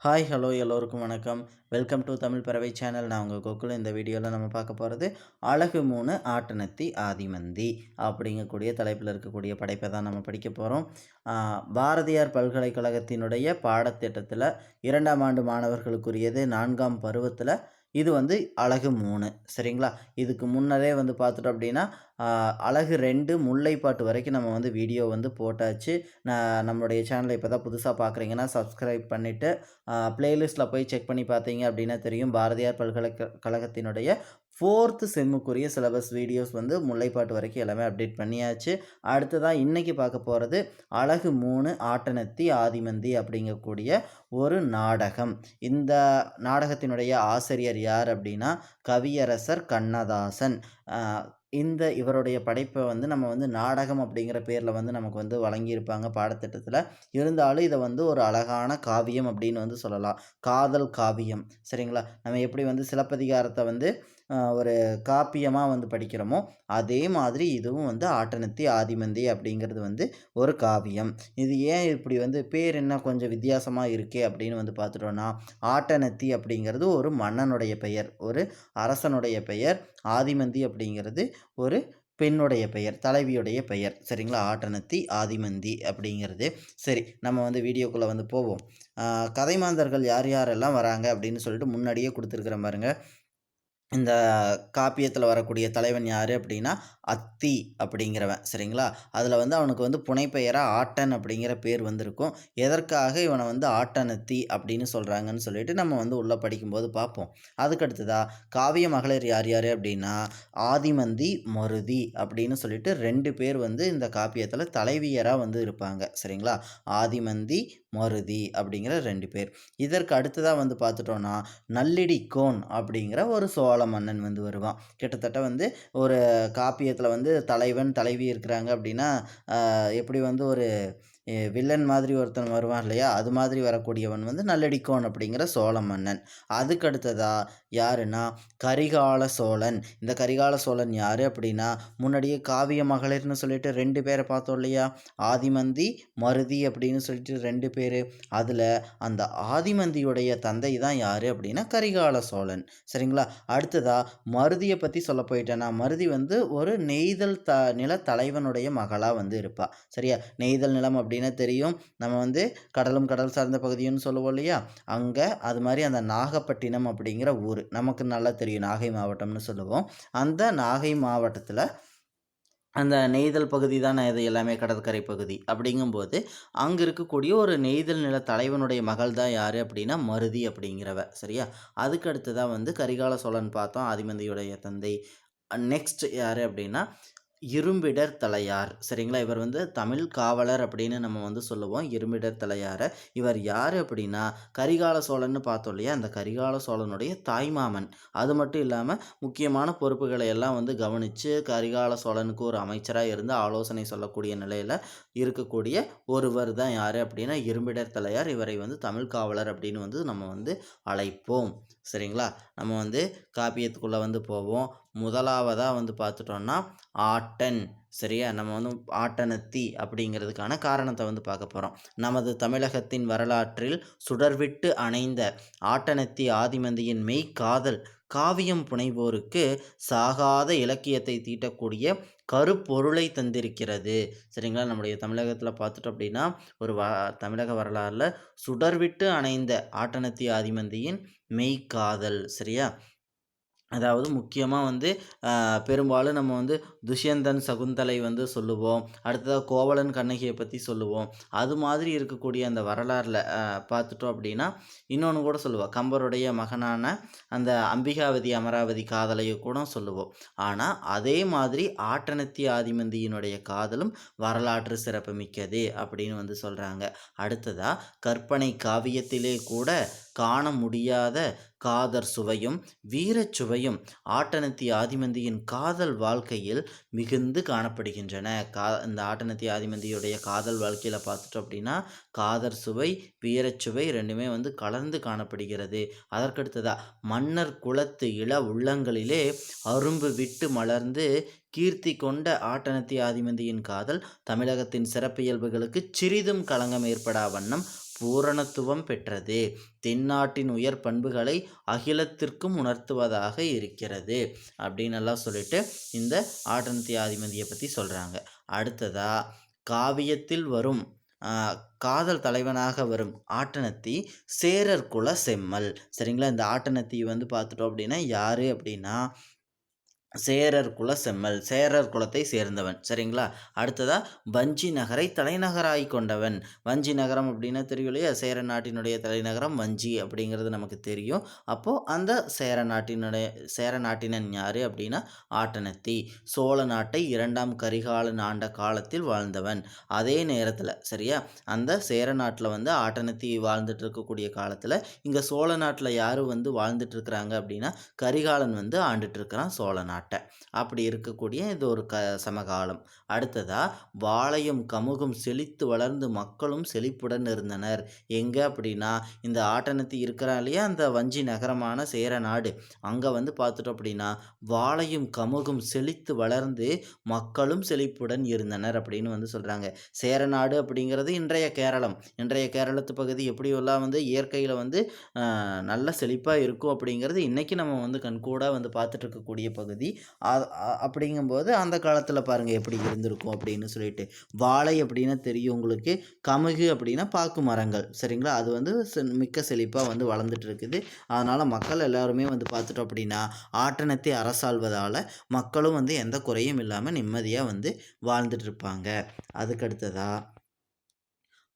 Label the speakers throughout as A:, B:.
A: Hi hello எல்லோருக்கும் வணக்கம். Welcome to Tamil பறவை சேனல் நான் உங்கள் கோகுல். இந்த வீடியோவில் நம்ம பார்க்க போகிறது அழகு மூணு ஆட்டனத்தி ஆதிமந்தி அப்படிங்கக்கூடிய தலைப்பில் இருக்கக்கூடிய படைப்பை தான் நம்ம படிக்க போகிறோம் பாரதியார் பல்கலைக்கழகத்தினுடைய பாடத்திட்டத்தில் இரண்டாம் ஆண்டு மாணவர்களுக்குரியது நான்காம் பருவத்தில் இது வந்து அழகு மூணு சரிங்களா? இதுக்கு முன்னரே வந்து பார்த்துட்டோம் அப்படின்னா அழகு ரெண்டு முல்லைப்பாட்டு வரைக்கும் நம்ம வந்து வீடியோ வந்து போட்டாச்சு. நான் நம்மளுடைய சேனலை இப்போ தான் புதுசாக பார்க்குறீங்கன்னா சப்ஸ்கிரைப் பண்ணிவிட்டு ப்ளேலிஸ்ட்டில் போய் செக் பண்ணி பார்த்தீங்க அப்படின்னா தெரியும். பாரதியார் பல்கலைக்கழகத்தினுடைய ஃபோர்த்து செம்முக்குரிய சிலபஸ் வீடியோஸ் வந்து முல்லைப்பாட்டு வரைக்கும் எல்லாமே அப்டேட் பண்ணியாச்சு. அடுத்ததாக இன்றைக்கி பார்க்க போகிறது அழகு மூணு ஆட்டனத்தி ஆதிமந்தி அப்படிங்கக்கூடிய ஒரு நாடகம். இந்த நாடகத்தினுடைய ஆசிரியர் யார் அப்படின்னா கவியரசர் கண்ணதாசன். இந்த இவருடைய படைப்பை வந்து நம்ம வந்து நாடகம் அப்படிங்கிற பேரில் வந்து நமக்கு வந்து வழங்கியிருப்பாங்க பாடத்திட்டத்தில். இருந்தாலும் இதை வந்து ஒரு அழகான காவியம் அப்படின்னு வந்து சொல்லலாம். காதல் காவியம். சரிங்களா? நம்ம எப்படி வந்து சிலப்பதிகாரத்தை வந்து ஒரு காப்பியமாக வந்து படிக்கிறோமோ அதே மாதிரி இதுவும் வந்து ஆட்டனத்தி ஆதிமந்தி அப்படிங்கிறது வந்து ஒரு காவியம். இது ஏன் இப்படி வந்து பேர் என்ன கொஞ்சம் வித்தியாசமாக இருக்கே அப்படின்னு வந்து பார்த்துட்டோன்னா ஆட்டனத்தி அப்படிங்கிறது ஒரு மன்னனுடைய பெயர் ஒரு அரசனுடைய பெயர் ஆதிமந்தி அப்படிங்கிறது ஒரு பெண்ணுடைய பெயர் தலைவியுடைய பெயர். சரிங்களா? ஆட்டனத்தி ஆதிமந்தி அப்படிங்கிறது. சரி நம்ம வந்து வீடியோக்குள்ளே வந்து போவோம். கதை மாந்தர்கள் யார் யாரெல்லாம் வராங்க அப்படின்னு சொல்லிட்டு முன்னாடியே கொடுத்துருக்குற பாருங்கள் இந்த காப்பியத்தில் வரக்கூடிய தலைவன் யார் அப்படின்னா அத்தி அப்படிங்கிறவன் சரிங்களா? அதில் வந்து அவனுக்கு வந்து புனைப்பெயராக ஆட்டன் அப்படிங்கிற பேர் வந்திருக்கும். எதற்காக இவனை வந்து ஆட்டனத்தி அப்படின்னு சொல்கிறாங்கன்னு சொல்லிட்டு நம்ம வந்து உள்ளே படிக்கும்போது பார்ப்போம். அதுக்கடுத்ததா காவிய மகளிர் யார் யார் அப்படின்னா ஆதிமந்தி மருதி அப்படின்னு சொல்லிட்டு ரெண்டு பேர் வந்து இந்த காப்பியத்தில் தலைவியராக வந்து இருப்பாங்க சரிங்களா? ஆதிமந்தி மருதி அப்படிங்கிற ரெண்டு பேர். இதற்கு அடுத்ததாக வந்து பார்த்துட்டோன்னா நல்லிடிக்கோன் அப்படிங்கிற ஒரு சோழ சோழ மன்னன் வந்து வருவான். கிட்டத்தட்ட வந்து ஒரு காப்பியத்தில் வந்து தலைவன் தலைவி இருக்கிறாங்க அப்படின்னா எப்படி வந்து ஒரு வில்லன் மாதிரி ஒருத்தன் வருவான் இல்லையா? அது மாதிரி வரக்கூடியவன் வந்து நல்லடிக்கோன் அப்படிங்கிற சோழ மன்னன். அதுக்கு அடுத்ததாக யாருன்னா கரிகால சோழன். இந்த கரிகால சோழன் யார் அப்படின்னா முன்னாடியே காவிய மகளிர்னு சொல்லிட்டு ரெண்டு பேரை பார்த்தோம் இல்லையா? ஆதிமந்தி மருதி அப்படின்னு சொல்லிட்டு ரெண்டு பேர். அதில் அந்த ஆதிமந்தியுடைய தந்தை தான் யார் அப்படின்னா கரிகால சோழன். சரிங்களா? அடுத்ததாக மருதியை பற்றி சொல்ல போயிட்டேன்னா மருதி வந்து ஒரு நெய்தல் த நில தலைவனுடைய மகளாக வந்து இருப்பாள் சரியா? நெய்தல் நிலம் அப்படின்னு அப்படின்னா தெரியும். நம்ம வந்து கடலும் கடல் சார்ந்த பகுதின்னு சொல்லுவோம் இல்லையா? அங்கே அது மாதிரி அந்த நாகப்பட்டினம் அப்படிங்கிற ஊர். நமக்கு நல்லா தெரியும். நாகை மாவட்டம்னு சொல்லுவோம். அந்த நாகை மாவட்டத்தில் அந்த நெய்தல் பகுதி தான் இது எல்லாமே கடற்கரை பகுதி. அப்படிங்கும்போது அங்கே இருக்கக்கூடிய ஒரு நெய்தல் நில தலைவனுடைய மகள் தான் யார் அப்படின்னா மருதி அப்படிங்கிறவ. சரியா? அதுக்கு அடுத்து தான் வந்து கரிகால சோழன் பார்த்தோம். ஆதிமந்தியுடைய தந்தை. நெக்ஸ்ட் யார் அப்படின்னா இரும்பிடர் தலையார். சரிங்களா? இவர் வந்து தமிழ் காவலர் அப்படின்னு நம்ம வந்து சொல்லுவோம். இரும்பிடர் தலையாரை. இவர் யார் அப்படின்னா கரிகால சோழன்னு பார்த்தோம் இல்லையா? அந்த கரிகால சோழனுடைய தாய்மாமன். அது மட்டும் இல்லாமல் முக்கியமான பொறுப்புகளை எல்லாம் வந்து கவனித்து கரிகால சோழனுக்கு ஒரு அமைச்சராக இருந்து ஆலோசனை சொல்லக்கூடிய நிலையில் இருக்கக்கூடிய ஒருவர் தான் யார் அப்படின்னா இரும்பிடர் தலையார். இவரை வந்து தமிழ் காவலர் அப்படின்னு வந்து நம்ம வந்து அழைப்போம். சரிங்களா? நம்ம வந்து காப்பியத்துக்குள்ளே வந்து போவோம். முதலாவதாக வந்து பார்த்துட்டோன்னா ஆட்டன் சரியா? நம்ம வந்து ஆட்டனத்தி அப்படிங்கிறதுக்கான காரணத்தை வந்து பார்க்க போகிறோம் நமது தமிழகத்தின் வரலாற்றில் சுடர்விட்டு அணைந்த ஆட்டனத்தி ஆதிமந்தியின் மெய்க்காதல் காவியம் புனைவோருக்கு சாகாத இலக்கியத்தை தீட்டக்கூடிய கருப்பொருளை தந்திருக்கிறது. சரிங்களா? நம்முடைய தமிழகத்தில் பார்த்துட்டோம் அப்படின்னா ஒரு வ தமிழக வரலாறில் சுடர்விட்டு அணைந்த ஆட்டனத்தி ஆதிமந்தியின் மெய்க்காதல் சரியா? அதாவது முக்கியமாக வந்து பெரும்பாலும் நம்ம வந்து துஷ்யந்தன் சகுந்தலை வந்து சொல்லுவோம். அடுத்ததாக கோவலன் கண்ணகியை பற்றி சொல்லுவோம். அது மாதிரி இருக்கக்கூடிய அந்த வரலாறில் பார்த்துட்டோம் அப்படின்னா இன்னொன்று கூட சொல்லுவோம் கம்பருடைய மகனான அந்த அம்பிகாவதி அமராவதி காதலையை கூட சொல்லுவோம் ஆனால் அதே மாதிரி ஆட்டனத்தி ஆதிமந்தியினுடைய காதலும் வரலாற்று சிறப்பு மிக்கது அப்படின்னு வந்து சொல்கிறாங்க அடுத்ததாக கற்பனை காவியத்திலே கூட காண முடியாத காதர் சுவையும் வீரச் சுவையும் ஆட்டனத்தி ஆதிமந்தியின் காதல் வாழ்க்கையில் மிகுந்து காணப்படுகின்றன. கா இந்த ஆட்டனத்தி ஆதிமந்தியுடைய காதல் வாழ்க்கையில் பார்த்துட்டோம் அப்படின்னா காதர் சுவை வீரச்சுவை ரெண்டுமே வந்து கலந்து காணப்படுகிறது. அதற்கடுத்ததா மன்னர் குலத்து இள உள்ளங்களிலே அரும்பு விட்டு மலர்ந்து கீர்த்தி கொண்ட ஆட்டனத்தி ஆதிமந்தியின் காதல் தமிழகத்தின் சிறப்பியல்புகளுக்கு சிறிதும் களங்கம் ஏற்படா வண்ணம் பூரணத்துவம் பெற்றது. தென்னாட்டின் உயர் பண்புகளை அகிலத்திற்கும் உணர்த்துவதாக இருக்கிறது. அப்படின்னு எல்லாம் சொல்லிட்டு இந்த ஆட்டனத்தி ஆதிமதியை பற்றி சொல்கிறாங்க அடுத்ததா காவியத்தில் வரும் காதல் தலைவனாக வரும் ஆட்டனத்தி சேரர் குல செம்மல். சரிங்களா? இந்த ஆட்டனத்தி வந்து பார்த்துட்டோம் அப்படின்னா யார் அப்படின்னா சேரர் குல செம்மல் சேரர் குலத்தை சேர்ந்தவன். சரிங்களா? அடுத்ததாக வஞ்சி நகரை தலைநகராய் கொண்டவன். வஞ்சி நகரம் அப்படின்னா தெரியும் இல்லையா? சேர நாட்டினுடைய தலைநகரம் வஞ்சி அப்படிங்கிறது நமக்கு தெரியும். அப்போது அந்த சேர நாட்டினுடைய சேர நாட்டினன் யார் அப்படின்னா ஆட்டனத்தி. சோழ நாட்டை இரண்டாம் கரிகாலன் ஆண்ட காலத்தில் வாழ்ந்தவன். அதே நேரத்தில் சரியா? அந்த சேர நாட்டில் வந்து ஆட்டனத்தி வாழ்ந்துட்டு இருக்கக்கூடிய காலத்தில் இங்கே சோழ நாட்டில் யார் வந்து வாழ்ந்துட்டு இருக்கிறாங்க அப்படின்னா கரிகாலன் வந்து ஆண்டுட்டு இருக்கிறான் சோழ நாட்டு நாட்டை அப்படி இருக்கக்கூடிய இது ஒரு க சமகாலம். அடுத்ததாக வாழையும் கமுகும் செழித்து வளர்ந்து மக்களும் செழிப்புடன் இருந்தனர். எங்கே அப்படின்னா இந்த ஆட்டனத்தி இருக்கிறான் இல்லையா? அந்த வஞ்சி நகரமான சேர நாடு. அங்கே வந்து பார்த்துட்டோம் அப்படின்னா வாழையும் கமுகும் செழித்து வளர்ந்து மக்களும் செழிப்புடன் இருந்தனர் அப்படின்னு வந்து சொல்கிறாங்க சேரநாடு அப்படிங்கிறது இன்றைய கேரளம். இன்றைய கேரளத்து பகுதி எப்படியெல்லாம் வந்து இயற்கையில் வந்து நல்ல செழிப்பாக இருக்கும் அப்படிங்கிறது இன்றைக்கி நம்ம வந்து கண்கூடாக வந்து பார்த்துட்டு இருக்கக்கூடிய பகுதி. அப்படிங்கும்போது அந்த காலத்தில் பாருங்கள் எப்படி இருந்திருக்கும் அப்படின்னு சொல்லிட்டு. வாழை அப்படின்னா தெரியும் உங்களுக்கு கமுகு அப்படின்னா பாக்கு மரங்கள் சரிங்களா? அது வந்து மிக்க செழிப்பாக வந்து வளர்ந்துட்டு இருக்குது அதனால் மக்கள் எல்லாருமே வந்து பார்த்துட்டோம் அப்படின்னா ஆட்டணத்தை அரசாள்வதால் மக்களும் வந்து எந்த குறையும் இல்லாமல் நிம்மதியாக வந்து வாழ்ந்துட்டு இருப்பாங்க அதுக்கடுத்ததாக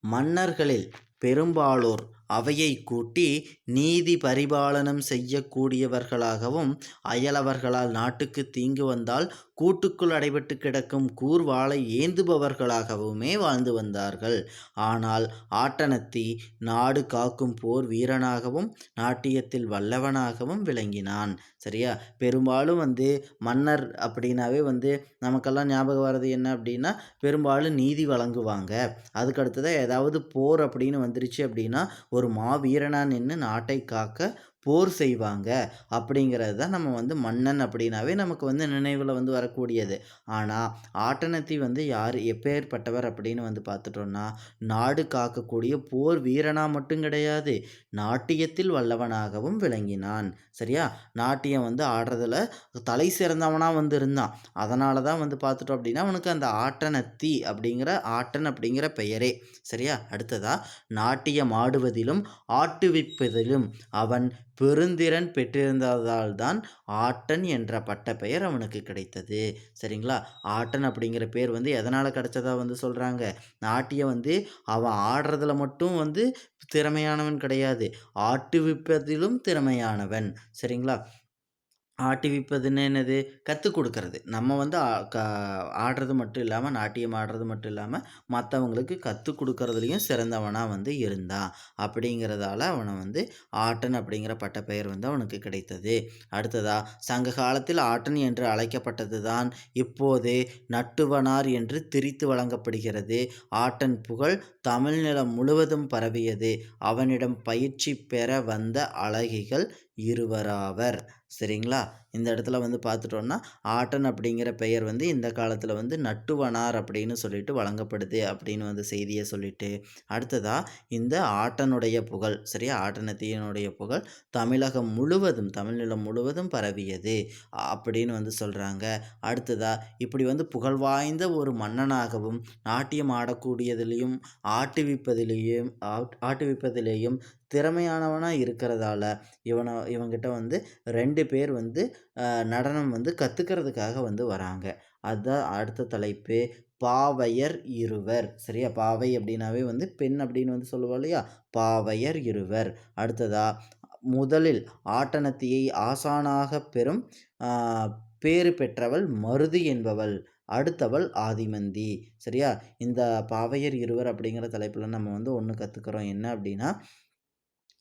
A: மன்னர்களில் பெரும்பாலோர் அவையை கூட்டி நீதி பரிபாலனம் செய்யக்கூடியவர்களாகவும் அயலவர்களால் நாட்டுக்கு தீங்கு வந்தால் கூட்டுக்குள் அடைபட்டு கிடக்கும் கூர்வாளை ஏந்துபவர்களாகவுமே வாழ்ந்து வந்தார்கள். ஆனால் ஆட்டனத்தி நாடு காக்கும் போர் வீரனாகவும் நாட்டியத்தில் வல்லவனாகவும் விளங்கினான். சரியா? பெரும்பாலும் வந்து மன்னர் அப்படின்னாவே வந்து நமக்கெல்லாம் ஞாபகம் வர்றது என்ன அப்படின்னா பெரும்பாலும் நீதி வழங்குவாங்க. அதுக்கு அடுத்ததாக ஏதாவது போர் அப்படின்னு வந்துருச்சு அப்படின்னா ஒரு மாவீரனாக நின்று நாட்டை காக்க போர் செய்வாங்க. அப்படிங்கிறது தான் நம்ம வந்து மன்னன் அப்படின்னாவே நமக்கு வந்து நினைவில் வந்து வரக்கூடியது. ஆனால் ஆட்டனத்தி வந்து யார் எப்பேற்பட்டவர் அப்படின்னு வந்து பார்த்துட்டோம்னா நாடு காக்கக்கூடிய போர் வீரனாக மட்டும் கிடையாது. நாட்டியத்தில் வல்லவனாகவும் விளங்கினான். சரியா? நாட்டியம் வந்து ஆடுறதுல தலை சிறந்தவனாக வந்து இருந்தான். அதனால தான் வந்து பார்த்துட்டோம் அப்படின்னா அவனுக்கு அந்த ஆட்டனத்தி அப்படிங்கிற ஆட்டன் அப்படிங்கிற பெயரே. சரியா? அடுத்ததா நாட்டியம் ஆடுவதிலும் ஆட்டுவிப்பதிலும் அவன் பெருந்திறன் பெற்றிருந்ததால் தான் ஆட்டன் என்ற பட்டப்பெயர் அவனுக்கு கிடைத்தது. சரிங்களா? ஆட்டன் அப்படிங்கிற பேர் வந்து எதனால் கிடைச்சதா வந்து சொல்கிறாங்க நாட்டியம் வந்து அவன் ஆடுறதுல மட்டும் வந்து திறமையானவன் கிடையாது. ஆட்டுவிப்பதிலும் திறமையானவன். சரிங்களா? ஆட்டிவிப்பதுன்னு என்னது? கற்றுக் கொடுக்கறது. நம்ம வந்து க ஆடுறது மட்டும் இல்லாமல் நாட்டியம் ஆடுறது மட்டும் இல்லாமல் மற்றவங்களுக்கு கற்றுக் கொடுக்கறதுலையும் சிறந்தவனாக வந்து இருந்தான் அப்படிங்கிறதால அவனை வந்து ஆட்டன் அப்படிங்கிற பட்டப்பெயர் வந்து அவனுக்கு கிடைத்தது. அடுத்ததா சங்க காலத்தில் ஆட்டன் என்று அழைக்கப்பட்டது தான் இப்போது நட்டுவனார் என்று திரித்து வழங்கப்படுகிறது. ஆட்டன் புகழ் தமிழ்நிலம் முழுவதும் பரவியது. அவனிடம் பயிற்சி பெற வந்த அழகிகள் இருவராவர். சரிங்களா? இந்த இடத்துல வந்து பார்த்துட்டோன்னா ஆட்டன் அப்படிங்கிற பெயர் வந்து இந்த காலத்தில் வந்து நட்டுவனார் அப்படின்னு சொல்லிட்டு வழங்கப்படுது அப்படின்னு வந்து செய்தியை சொல்லிட்டு. அடுத்ததாக இந்த ஆட்டனுடைய புகழ் சரியா? ஆட்டனத்தியனுடைய புகழ் தமிழகம் முழுவதும் தமிழ்நிலம் முழுவதும் பரவியது அப்படின்னு வந்து சொல்கிறாங்க அடுத்ததாக இப்படி வந்து புகழ் வாய்ந்த ஒரு மன்னனாகவும் நாட்டியம் ஆடக்கூடியதிலையும் ஆட்டுவிப்பதிலேயும் ஆட்டுவிப்பதிலேயும் திறமையானவனாக இருக்கிறதால இவனை இவங்கிட்ட வந்து ரெண்டு பேர் வந்து நடனம் வந்து கற்றுக்கிறதுக்காக வந்து வராங்க. அதுதான் அடுத்த தலைப்பு. பாவையர் இருவர். சரியா? பாவை அப்படின்னாவே வந்து பெண் அப்படின்னு வந்து சொல்லுவோம் இல்லையா? பாவையர் இருவர். அடுத்ததா முதலில் ஆட்டனத்தியை ஆசானாக பெறும் பேறு பெற்றவள் மருது என்பவள். அடுத்தவள் ஆதிமந்தி. சரியா? இந்த பாவையர் இருவர் அப்படிங்கிற தலைப்பில் நம்ம வந்து ஒன்று கற்றுக்குறோம் என்ன அப்படின்னா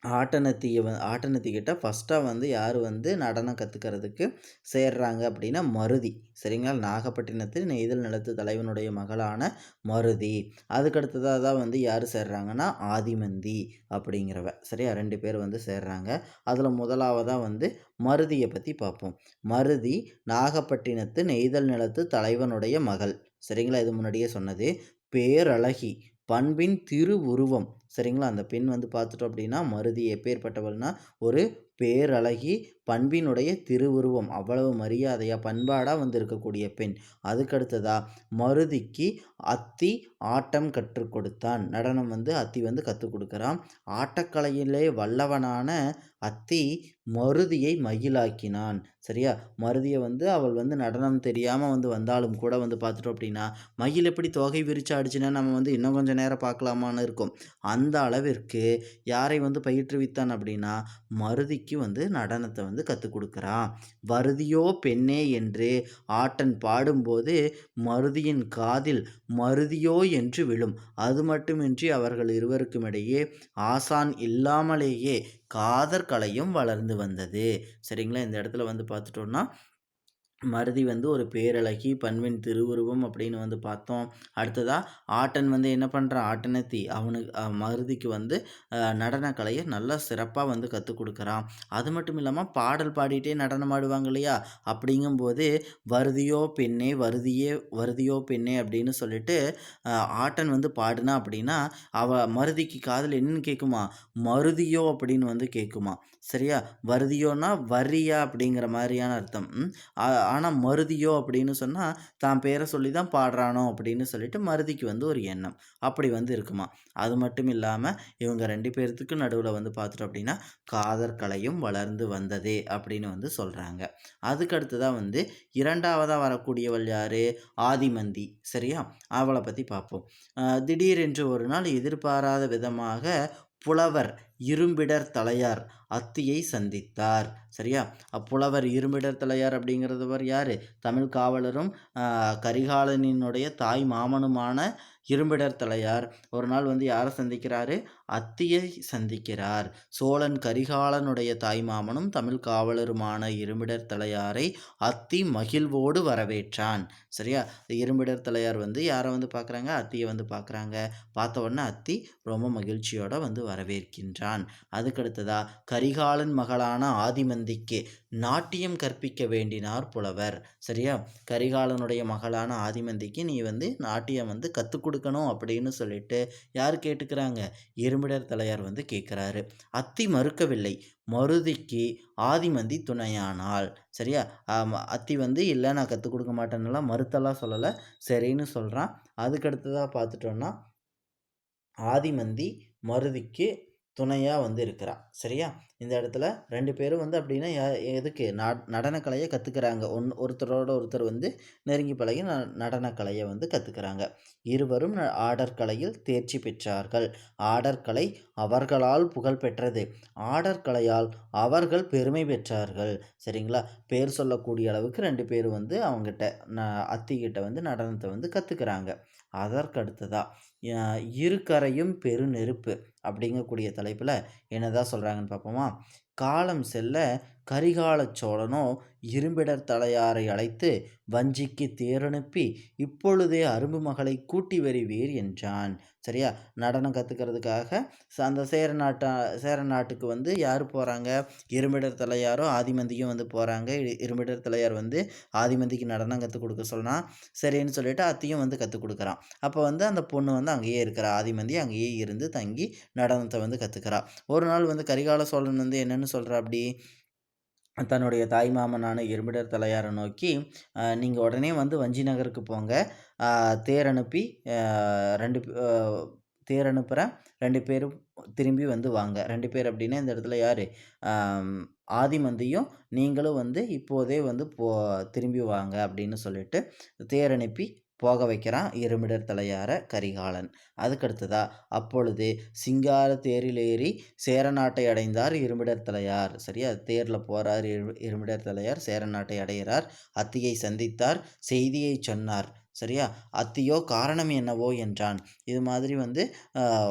A: ஆட்டனத்தியை வ ஆட்டனத்திக்கிட்ட ஃபஸ்ட்டாக வந்து யார் வந்து நடனம் கற்றுக்கிறதுக்கு சேர்றாங்க அப்படின்னா மருதி. சரிங்களா? நாகப்பட்டினத்தில் நெய்தல் நிலத்து தலைவனுடைய மகளான மருதி. அதுக்கடுத்ததாக தான் வந்து யார் சேர்றாங்கன்னா ஆதிமந்தி அப்படிங்கிறவ. சரியா? ரெண்டு பேர் வந்து சேர்றாங்க. அதில் முதலாவதாக வந்து மருதியை பற்றி பார்ப்போம் மருதி நாகப்பட்டினத்து நெய்தல் நிலத்து தலைவனுடைய மகள். சரிங்களா? இது முன்னாடியே சொன்னது. பேரழகி. பண்பின் திருவுருவம். சரிங்களா? அந்த பெண் வந்து பார்த்துட்டோம் அப்படின்னா மருதி எப்பேற்பட்டவள்னா ஒரு பேரழகி பண்பினுடைய திருவுருவம். அவ்வளவு மரியாதையாக பண்பாடாக வந்திருக்கக்கூடிய பெண். அதுக்கடுத்ததா மருதிக்கு அத்தி ஆட்டம் கற்றுக் கொடுத்தான். நடனம் வந்து அத்தி வந்து கற்றுக் கொடுக்குறான். ஆட்டக்கலையிலே வல்லவனான அத்தி மருதியை மகிழாக்கினான். சரியா? மருதியை வந்து அவள் வந்து நடனம் தெரியாமல் வந்து வந்தாலும் கூட வந்து பார்த்துட்டோம் அப்படின்னா மயில் எப்படி தொகை விரிச்சாடுச்சுன்னா நம்ம வந்து இன்னும் கொஞ்சம் நேரம் பார்க்கலாமான்னு இருக்கும். அந்த அளவிற்கு யாரை வந்து பயிற்றுவித்தான் அப்படின்னா மருதிக்கு வந்து நடனத்தை வந்து வந்து கற்றுக் கொடுக்குறான் வருதியோ பெண்ணே என்று ஆட்டன் பாடும்போது மருதியின் காதில் மருதியோ என்று விழும். அது மட்டுமின்றி அவர்கள் இருவருக்கும் இடையே ஆசான் இல்லாமலேயே காதற்கலையும் வளர்ந்து வந்தது. சரிங்களா? இந்த இடத்துல வந்து பார்த்துட்டோன்னா மருதி வந்து ஒரு பேரழகி பண்பின் திருவுருவம் அப்படின்னு வந்து பார்த்தோம். அடுத்ததாக ஆட்டன் வந்து என்ன பண்ணுறான் ஆட்டனத்தி. அவனுக்கு மருதிக்கு வந்து நடனக்கலையை நல்லா சிறப்பாக வந்து கற்றுக் கொடுக்குறான். அது மட்டும் இல்லாமல் பாடல் பாடிட்டே நடனம் ஆடுவாங்க இல்லையா? அப்படிங்கும்போது வருதியோ பெண்ணே வருதியே வருதியோ பெண்ணே அப்படின்னு சொல்லிட்டு ஆட்டன் வந்து பாடினா அப்படின்னா அவ மருதிக்கு காதில் என்னன்னு கேட்குமா மருதியோ அப்படின்னு வந்து கேட்குமா சரியா? வருதியோன்னா வரியா அப்படிங்கிற மாதிரியான அர்த்தம். ஆனால் மருதியோ அப்படின்னு சொன்னால் தான் பேரை சொல்லி தான் பாடுறானோ? அப்படின்னு சொல்லிட்டு மருதிக்கு வந்து ஒரு எண்ணம். அப்படி வந்து இருக்குமா? அது மட்டும் இல்லாமல் இவங்க ரெண்டு பேர்த்துக்கு நடுவில் வந்து பார்த்துட்டோம் அப்படின்னா காதர் கலையும் வளர்ந்து வந்ததே அப்படின்னு வந்து சொல்கிறாங்க அதுக்கு அடுத்ததாக வந்து இரண்டாவதாக வரக்கூடியவள் யார்? ஆதிமந்தி. சரியா? அவளை பற்றி பார்ப்போம் திடீரென்று ஒரு நாள் எதிர்பாராத விதமாக புலவர் இரும்பிடர் தலையார் அத்தியை சந்தித்தார். சரியா? அப்புலவர் இரும்பிடர் தலையார் அப்படிங்கிறதவர் யார்? தமிழ் காவலரும் கரிகாலனினுடைய தாய் மாமனுமான இரும்பிடர் தலையார். ஒரு நாள் வந்து யாரை சந்திக்கிறாரு? அத்தியை சந்திக்கிறார். சோழன் கரிகாலனுடைய தாய்மாமனும் தமிழ் காவலருமான இரும்பிடர் தலையாரை அத்தி மகிழ்வோடு வரவேற்றான். சரியா? இரும்பிடர் தலையார் வந்து யாரை வந்து பார்க்குறாங்க அத்தியை வந்து பார்க்குறாங்க பார்த்த உடனே அத்தி ரொம்ப மகிழ்ச்சியோட வந்து வரவேற்கின்றான். அதுக்கடுத்ததா கரிகாலன் மகளான ஆதிமந்திக்கு. நாட்டியம் கற்பிக்க வேண்டினார் புலவர். சரியா? கரிகாலனுடைய மகளான ஆதிமந்திக்கு நீ வந்து நாட்டியம் வந்து கற்றுக் கொடுக்கணும் அப்படின்னு சொல்லிட்டு யார் கேட்டுக்கிறாங்க? இருமிடர் தலையார் வந்து கேட்குறாரு அத்தி மறுக்கவில்லை. மருதிக்கு ஆதிமந்தி துணையானால் சரியா? அத்தி வந்து இல்லை நான் கற்றுக் கொடுக்க மாட்டேன்னெல்லாம் மறுத்தெல்லாம் சொல்லலை. சரின்னு சொல்கிறான் அதுக்கடுத்ததாக பார்த்துட்டோன்னா ஆதிமந்தி மருதிக்கு துணையாக வந்து இருக்கிறா சரியா? இந்த இடத்துல ரெண்டு பேரும் வந்து அப்படின்னா எதுக்கு நடனக்கலையை கற்றுக்கிறாங்க ஒன் ஒருத்தரோட ஒருத்தர் வந்து நெருங்கி பழகி ந நடனக்கலையை வந்து கற்றுக்கிறாங்க இருவரும் ஆடற்கலையில் தேர்ச்சி பெற்றார்கள். ஆடற்கலை அவர்களால் புகழ் பெற்றது. ஆடற்கலையால் அவர்கள் பெருமை பெற்றார்கள். சரிங்களா? பேர் சொல்லக்கூடிய அளவுக்கு ரெண்டு பேர் வந்து அவங்ககிட்ட ந அத்திக்கிட்ட வந்து நடனத்தை வந்து கற்றுக்கிறாங்க அதற்கு அடுத்ததாக இருக்கரையும் பெருநெருப்பு அப்படிங்கக்கூடிய தலைப்பில் என்னதான் சொல்கிறாங்கன்னு பார்ப்போமா? காலம் செல்ல கரிகால சோழனோ இரும்பிடர் தலையாரை அழைத்து வஞ்சிக்கு தேரனுப்பி இப்பொழுதே அரும்பு மகளை கூட்டி வருவீர் என்றான். சரியா? நடனம் கற்றுக்கிறதுக்காக அந்த சேர நாட்டா சேர நாட்டுக்கு வந்து யார் போகிறாங்க இரும்பிடர் தலையாரோ ஆதிமந்தியும் வந்து போகிறாங்க இரும்பிடர் தலையார் வந்து ஆதிமந்திக்கு நடனம் கற்றுக் கொடுக்க சொன்னால் சரின்னு சொல்லிட்டு அத்தையும் வந்து கற்றுக் கொடுக்குறான். அப்போ வந்து அந்த பொண்ணு வந்து அங்கேயே இருக்கிறா. ஆதிமந்தி அங்கேயே இருந்து தங்கி நடனத்தை வந்து கற்றுக்கிறா ஒரு நாள் வந்து கரிகால சோழன் வந்து என்னென்னு சொல்கிறா அப்படி? தன்னுடைய தாய் மாமனான இரும்பிடர் தலையாரை நோக்கி நீங்கள் உடனே வந்து வஞ்சி நகருக்கு போங்க. தேர் அனுப்பி ரெண்டு தேர் அனுப்புகிறேன் ரெண்டு பேரும் திரும்பி வந்து வாங்க. ரெண்டு பேர் அப்படின்னா இந்த இடத்துல யார்? ஆதிமந்தியும் நீங்களும் வந்து இப்போதே வந்து போ திரும்பி வாங்க அப்படின்னு சொல்லிட்டு தேர் அனுப்பி போக வைக்கிறான் இருமிடர் தலையார கரிகாலன். அதுக்கடுத்ததா? அப்பொழுது சிங்கார தேரில் ஏறி சேரநாட்டை அடைந்தார் இருமிடர் தலையார். சரியா? தேரில் போகிறார் இருமிடர் தலையார் சேரநாட்டை அடைகிறார். அத்தியை சந்தித்தார் செய்தியை சொன்னார். சரியா? அத்தியோ காரணம் என்னவோ என்றான். இது மாதிரி வந்து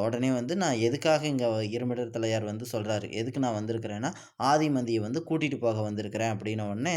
A: உடனே வந்து நான் எதுக்காக இங்கே இருமிடர் தலையார் வந்து சொல்கிறாரு எதுக்கு நான் வந்திருக்கிறேன்னா ஆதிமந்தியை வந்து கூட்டிகிட்டு போக வந்திருக்கிறேன் அப்படின்ன உடனே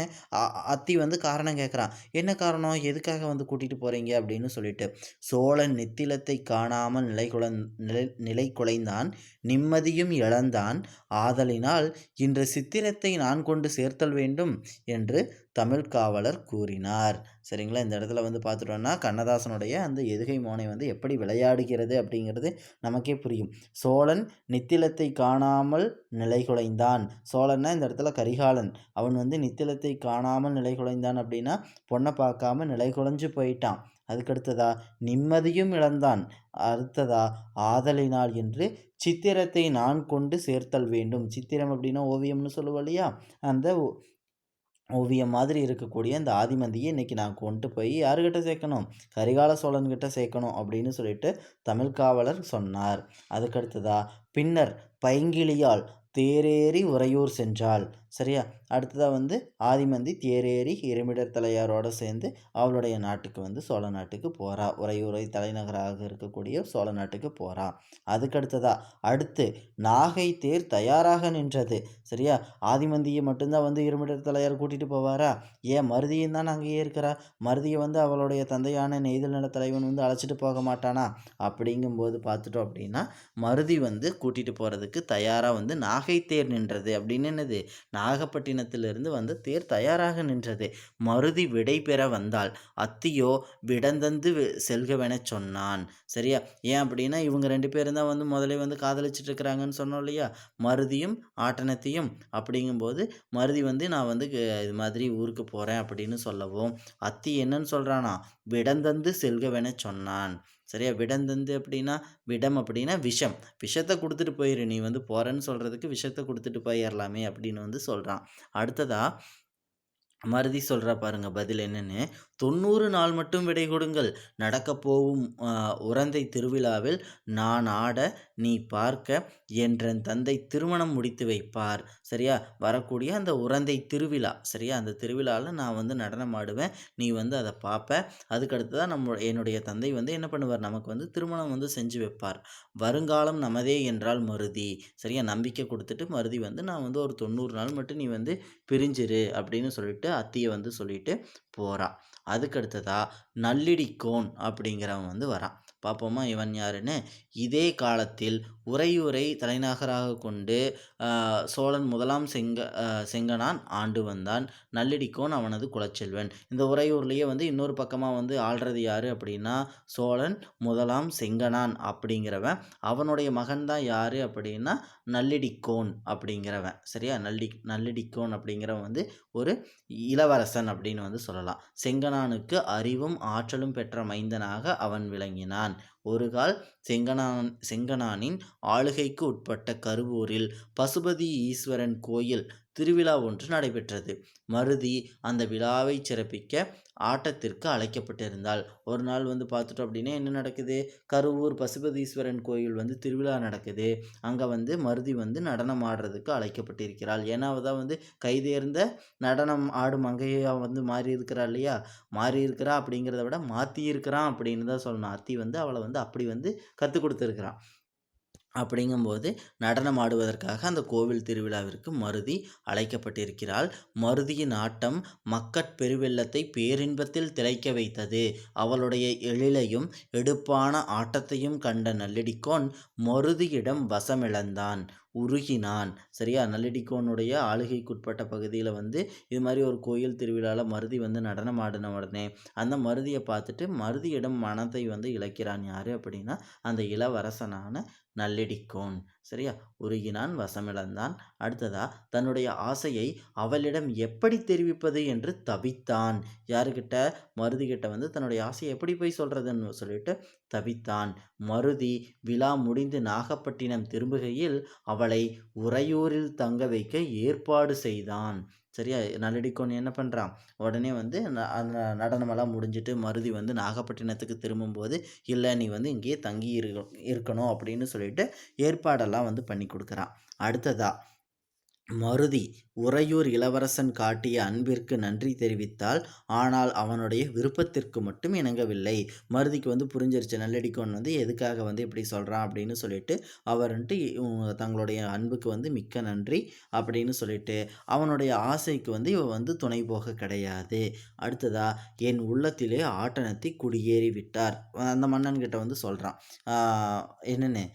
A: அத்தி வந்து காரணம் கேட்குறான். என்ன காரணம்? எதுக்காக வந்து கூட்டிகிட்டு போகிறீங்க அப்படின்னு சொல்லிட்டு. சோழன் நித்திலத்தை காணாமல் நிலை குலந் நிலை நிலை குலைந்தான் நிம்மதியும் இழந்தான். ஆதலினால் இன்று சித்திரத்தை நான் கொண்டு சேர்த்தல் வேண்டும் என்று தமிழ் காவலர் கூறினார். சரிங்களா? இந்த இடத்துல வந்து பார்த்துட்டோன்னா கண்ணதாசனுடைய அந்த எதுகை மோனை வந்து எப்படி விளையாடுகிறது அப்படிங்கிறது நமக்கே புரியும். சோழன் நித்திலத்தை காணாமல் நிலைகுலைந்தான் சோழன்னா இந்த இடத்துல கரிகாலன். அவன் வந்து நித்திலத்தை காணாமல் நிலைகுலைந்தான் அப்படின்னா பொண்ணை பார்க்காம நிலைகுலைஞ்சு போயிட்டான். அதுக்கடுத்ததா நிம்மதியும் இழந்தான். அடுத்ததா ஆதலினால் என்று சித்திரத்தை நான் கொண்டு சேர்த்தல் வேண்டும். சித்திரம் அப்படின்னா ஓவியம்னு சொல்லுவோம் இல்லையா? அந்த ஓவியம் மாதிரி இருக்கக்கூடிய அந்த ஆதிமந்தியை இன்றைக்கி நான் கொண்டு போய் யாருக்கிட்ட சேர்க்கணும்? கரிகால சோழன்கிட்ட சேர்க்கணும் அப்படின்னு சொல்லிட்டு தமிழ் காவலர் சொன்னார். அதுக்கடுத்ததா பின்னர் பைங்கிளியால் தேரேறி உறையூர் சென்றாள். சரியா? அடுத்ததாக வந்து ஆதிமந்தி தேரேறி இருமிடர் தலையாரோடு சேர்ந்து அவளுடைய நாட்டுக்கு வந்து சோழ நாட்டுக்கு போகிறா உறையூரை தலைநகராக இருக்கக்கூடிய சோழ நாட்டுக்கு போகிறா அதுக்கடுத்ததா அடுத்து நாகை தேர் தயாராக நின்றது. சரியா? ஆதிமந்தியை மட்டும்தான் வந்து இருமிடர் தலையார் கூட்டிகிட்டு போவாரா? ஏன் மருதியும் தான் அங்கேயே இருக்கிறா? மருதியை வந்து அவளுடைய தந்தையான நெய்தல் நில தலைவன் வந்து அழைச்சிட்டு போக மாட்டானா? அப்படிங்கும்போது பார்த்துட்டோம் அப்படின்னா மருதி வந்து கூட்டிகிட்டு போகிறதுக்கு தயாராக வந்து நாகை தேர் நின்றது. அப்படின்னு என்னது? நாகப்பட்டினத்திலிருந்து வந்து தேர் தயாராக நின்றது. மருதி விடை பெற வந்தால் அத்தியோ விடந்தந்து செல்கவென சொன்னான். சரியா? ஏன் அப்படின்னா இவங்க ரெண்டு பேரும் தான் வந்து முதலே வந்து காதலிச்சுட்டு இருக்கிறாங்கன்னு சொன்னோம் இல்லையா? மருதியும் ஆட்டனத்தையும். அப்படிங்கும்போது மருதி வந்து நான் வந்து இது மாதிரி ஊருக்கு போகிறேன் அப்படின்னு சொல்லவும் அத்தி என்னன்னு சொல்கிறானா விடந்தந்து செல்கவென சொன்னான். சரியா? விடந்தந்து அப்படின்னா விடம் அப்படின்னா விஷம். விஷத்தை கொடுத்துட்டு போயிரு. நீ வந்து போகிறேன்னு சொல்கிறதுக்கு விஷத்தை கொடுத்துட்டு போயிடலாமே அப்படின்னு வந்து சொல்கிறான் அடுத்ததாக மருதி சொல்கிறா பாருங்க பதில் என்னென்னு தொண்ணூறு நாள் மட்டும் விடை கொடுங்கள். நடக்கப் போகும் உறந்தை திருவிழாவில் நான் ஆட நீ பார்க்க என்றன் தந்தை திருமணம் முடித்து வைப்பார். சரியா? வரக்கூடிய அந்த உறந்தை திருவிழா. சரியா? அந்த திருவிழாவில் நான் வந்து நடனம் ஆடுவேன் நீ வந்து அதை பார்ப்ப அதுக்கடுத்து தான் நம்ம என்னுடைய தந்தை வந்து என்ன பண்ணுவார்? நமக்கு வந்து திருமணம் வந்து செஞ்சு வைப்பார். வருங்காலம் நமதே என்றால் மருதி. சரியா? நம்பிக்கை கொடுத்துட்டு மருதி வந்து நான் வந்து ஒரு தொண்ணூறு நாள் மட்டும் நீ வந்து பிரிஞ்சிரு அப்படின்னு சொல்லிட்டு அத்தியை வந்து சொல்லிட்டு போகிறான் அதுக்கடுத்ததாக நல்லிடிக்கோன் அப்படிங்கிறவன் வந்து வரான். பார்ப்போமா இவன் யாருன்னு? இதே காலத்தில் உறையூரை தலைநகராக கொண்டு சோழன் முதலாம் செங்க செங்கனான் ஆண்டு வந்தான். நல்லிடிக்கோன் அவனது குலச்செல்வன். இந்த உறையூர்லேயே வந்து இன்னொரு பக்கமாக வந்து ஆள்றது யார் அப்படின்னா சோழன் முதலாம் செங்கனான் அப்படிங்கிறவன். அவனுடைய மகன் தான் யார் அப்படின்னா நல்லிடிக்கோன் அப்படிங்கிறவன். சரியா? நல்லி நல்லிடிக்கோன் அப்படிங்கிறவன் வந்து ஒரு இளவரசன் அப்படின்னு வந்து சொல்லலாம். செங்கனானுக்கு அறிவும் ஆற்றலும் பெற்ற மைந்தனாக அவன் விளங்கினான். ஒருகால் செங்கனான் செங்கனானின் ஆளுகைக்கு உட்பட்ட கருவூரில் பசுபதி ஈஸ்வரன் கோயில் திருவிழா ஒன்று நடைபெற்றது. மருதி அந்த விழாவை சிறப்பிக்க ஆட்டத்திற்கு அழைக்கப்பட்டிருந்தாள். ஒரு நாள் வந்து பார்த்துட்டோம் அப்படின்னா என்ன நடக்குது? கருவூர் பசுபதீஸ்வரன் கோயில் வந்து திருவிழா நடக்குது. அங்கே வந்து மருதி வந்து நடனம் ஆடுறதுக்கு அழைக்கப்பட்டிருக்கிறாள். ஏன்னா தான் வந்து கைதேர்ந்த நடனம் ஆடும் மங்கையாக வந்து மாறி இருக்கிறா இல்லையா? மாறி இருக்கிறா அப்படிங்கிறத விட மாற்றி இருக்கிறான் அப்படின்னு தான் சொல்லணும். அத்தி வந்து அவளை வந்து அப்படி வந்து கற்றுக் கொடுத்துருக்குறான். அப்படிங்கும்போது நடனம் ஆடுவதற்காக அந்த கோவில் திருவிழாவிற்கு மருதி அழைக்கப்பட்டிருக்கிறாள். மருதியின் ஆட்டம் மக்கட் பெருவெள்ளத்தை பேரின்பத்தில் திளைக்க வைத்தது. அவளுடைய எழிலையும் எடுப்பான ஆட்டத்தையும் கண்ட நல்லிடிக்கோன் மருதியிடம் வசமிழந்தான். உருகினான். சரியா? நல்லிடிக்கோனுடைய ஆளுகைக்குட்பட்ட பகுதியில் வந்து இது மாதிரி ஒரு கோயில் திருவிழாவில் மருதி வந்து நடனம் ஆடின உடனே அந்த மருதியை பார்த்துட்டு மருதியிடம் மனத்தை வந்து இழக்கிறான் யார் அப்படின்னா அந்த இளவரசனான நல்லிடிக்கோன் சரியா? உருகினான் வசமிழந்தான். அடுத்ததா தன்னுடைய ஆசையை அவளிடம் எப்படி தெரிவிப்பது என்று தவித்தான். யாருக்கிட்ட மருதி கிட்ட வந்து தன்னுடைய ஆசையை எப்படி போய் சொல்கிறதுன்னு சொல்லிட்டு தவித்தான். மருதி விழா முடிந்து நாகப்பட்டினம் திரும்புகையில் அவளை உறையூரில் தங்க வைக்க ஏற்பாடு செய்தான். சரியா? நல்லடிக்கோன் என்ன பண்ணுறான் உடனே வந்து அந்த நடனமெல்லாம் முடிஞ்சிட்டு மருதி வந்து நாகப்பட்டினத்துக்கு திரும்பும்போது இல்லை நீ வந்து இங்கேயே தங்கி இருக்கணும் அப்படின்னு சொல்லிட்டு ஏற்பாடெல்லாம் வந்து பண்ணி கொடுக்குறான். அடுத்ததாக மருதி உறையூர் இளவரசன் காட்டிய அன்பிற்கு நன்றி தெரிவித்தால் ஆனால் அவனுடைய விருப்பத்திற்கு மட்டும் இணங்கவில்லை. மருதிக்கு வந்து புரிஞ்சிருச்சு நல்லடிக்கோன் வந்து எதுக்காக வந்து இப்படி சொல்கிறான் அப்படின்னு சொல்லிட்டு அவர் வந்துட்டு தங்களுடைய அன்புக்கு வந்து மிக்க நன்றி அப்படின்னு சொல்லிட்டு அவனுடைய ஆசைக்கு வந்து இவன் வந்து துணை போக கிடையாது. அடுத்ததா என் உள்ளத்திலே ஆட்டனத்தை குடியேறி விட்டார். அந்த மன்னன் கிட்ட வந்து சொல்கிறான் என்னென்னு?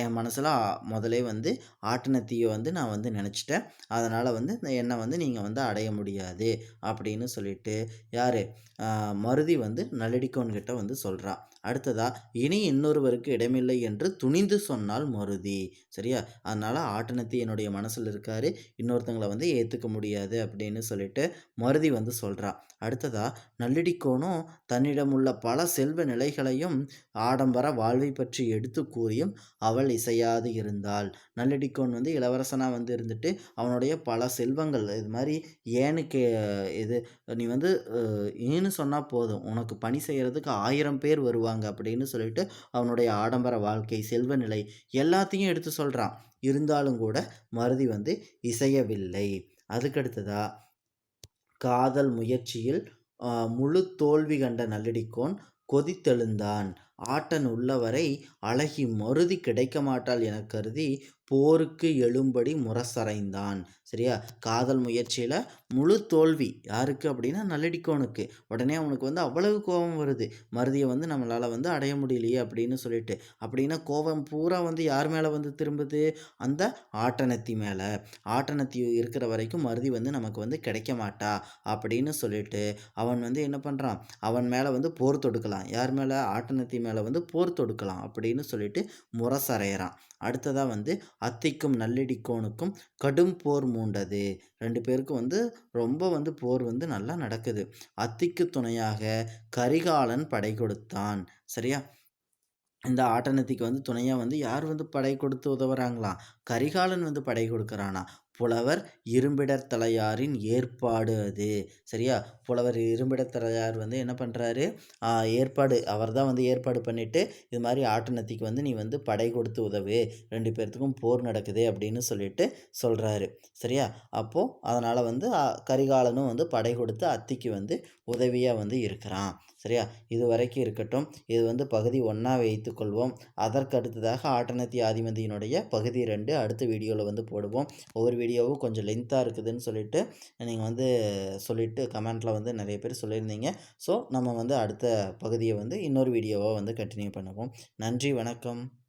A: என் மனசில் முதலே வந்து ஆட்டனத்தியை வந்து நான் வந்து நினச்சிட்டேன். அதனால் வந்து இந்த எண்ணை வந்து நீங்கள் வந்து அடைய முடியாது அப்படின்னு சொல்லிட்டு யார்? மருதி வந்து நல்லடிக்கோன்கிட்ட வந்து சொல்கிறான் அடுத்ததா இனி இன்னொருவருக்கு இடமில்லை என்று துணிந்து சொன்னால் மருதி. சரியா? அதனால் ஆட்டனத்தி என்னுடைய மனசில் இருக்காரு. இன்னொருத்தங்களை வந்து ஏற்றுக்க முடியாது அப்படின்னு சொல்லிட்டு மருதி வந்து சொல்கிறா அடுத்ததா நல்லிடிக்கோனும் தன்னிடம் உள்ள பல செல்வ நிலைகளையும் ஆடம்பர வாழ்வை பற்றி எடுத்து கூறியும் அவள் இசையாது இருந்தாள். நல்லிடிக்கோன் வந்து இளவரசனாக வந்து இருந்துட்டு அவனுடைய பல செல்வங்கள் இது மாதிரி ஏன்னு கே இது நீ வந்து ஏன்னு சொன்னால் போதும். உனக்கு பணி செய்கிறதுக்கு ஆயிரம் பேர் வருவாங்க அப்படின்னு சொல்லிட்டு அவனுடைய ஆடம்பர வாழ்க்கை செல்வ நிலை எல்லாத்தையும் எடுத்து சொல்கிறான் இருந்தாலும் கூட மருதி வந்து இசையவில்லை. அதுக்கடுத்ததா? காதல் முயற்சியில் முழு தோல்வி கண்ட நல்லடிக்கோன் கொதித்தெழுந்தான். ஆட்டன் உள்ளவரை அழகி மருதி கிடைக்க மாட்டாள் என கருதி போருக்கு எழும்படி முரசறைந்தான். சரியா? காதல் முயற்சியில் முழு தோல்வி. யாருக்கு அப்படின்னா நல்லடிக்கோனுக்கு உடனே அவனுக்கு வந்து அவ்வளவு கோபம் வருது. மருதியை வந்து நம்மளால் வந்து அடைய முடியலையே அப்படின்னு சொல்லிட்டு. அப்படின்னா கோபம் பூரா வந்து யார் மேலே வந்து திரும்புது? அந்த ஆட்டனத்தி மேலே. ஆட்டனத்தி இருக்கிற வரைக்கும் மருதி வந்து நமக்கு வந்து கிடைக்க மாட்டா அப்படின்னு சொல்லிட்டு அவன் வந்து என்ன பண்ணுறான் அவன் மேலே வந்து போர் தொடுக்கலாம். யார் மேலே? ஆட்டனத்தி மேலே வந்து போர் தொடுக்கலாம் அப்படின்னு சொல்லிட்டு முரசறையிறான் அடுத்ததாக வந்து அத்திக்கும் நல்லிடிக்கோனுக்கும் கடும் போர் உண்டது. ரெண்டு பேருக்கும் வந்து ரொம்ப வந்து போர் வந்து நல்லா நடக்குது. அத்திக்கு துணையாக கரிகாலன் படை கொடுத்தான். சரியா? இந்த ஆட்டனத்திக்கு வந்து துணையாக வந்து யார் வந்து படை கொடுத்து உதவுறாங்களாம் கரிகாலன் வந்து படை கொடுக்குறானா? புலவர் இரும்பிடர் தலையாரின் ஏற்பாடு அது. சரியா? புலவர் இரும்பிடர் தலையார் வந்து என்ன பண்ணுறாரு ஏற்பாடு அவர் தான் வந்து ஏற்பாடு பண்ணிவிட்டு இது மாதிரி ஆட்டனத்திக்கு வந்து நீ வந்து படை கொடுத்து உதவு. ரெண்டு பேர்த்துக்கும் போர் நடக்குது அப்படின்னு சொல்லிட்டு சொல்கிறாரு சரியா? அப்போது அதனால் வந்து கரிகாலனும் வந்து படை கொடுத்து அத்திக்கு வந்து உதவியாக வந்து இருக்கிறான். சரியா? இது வரைக்கும் இருக்கட்டும். இது வந்து பகுதி ஒன்றா வைத்துக்கொள்வோம் அதற்கு அடுத்ததாக ஆட்டனத்தி ஆதிமந்தியினுடைய பகுதி ரெண்டு அடுத்த வீடியோவில் வந்து போடுவோம். ஒவ்வொரு வீடியோவும் கொஞ்சம் லென்த்தாக இருக்குதுன்னு சொல்லிட்டு நீங்கள் வந்து சொல்லிவிட்டு கமெண்ட்டில் வந்து நிறைய பேர் சொல்லியிருந்தீங்க. ஸோ நம்ம வந்து அடுத்த பகுதியை வந்து இன்னொரு வீடியோவாக வந்து கண்டினியூ பண்ணுவோம். நன்றி வணக்கம்.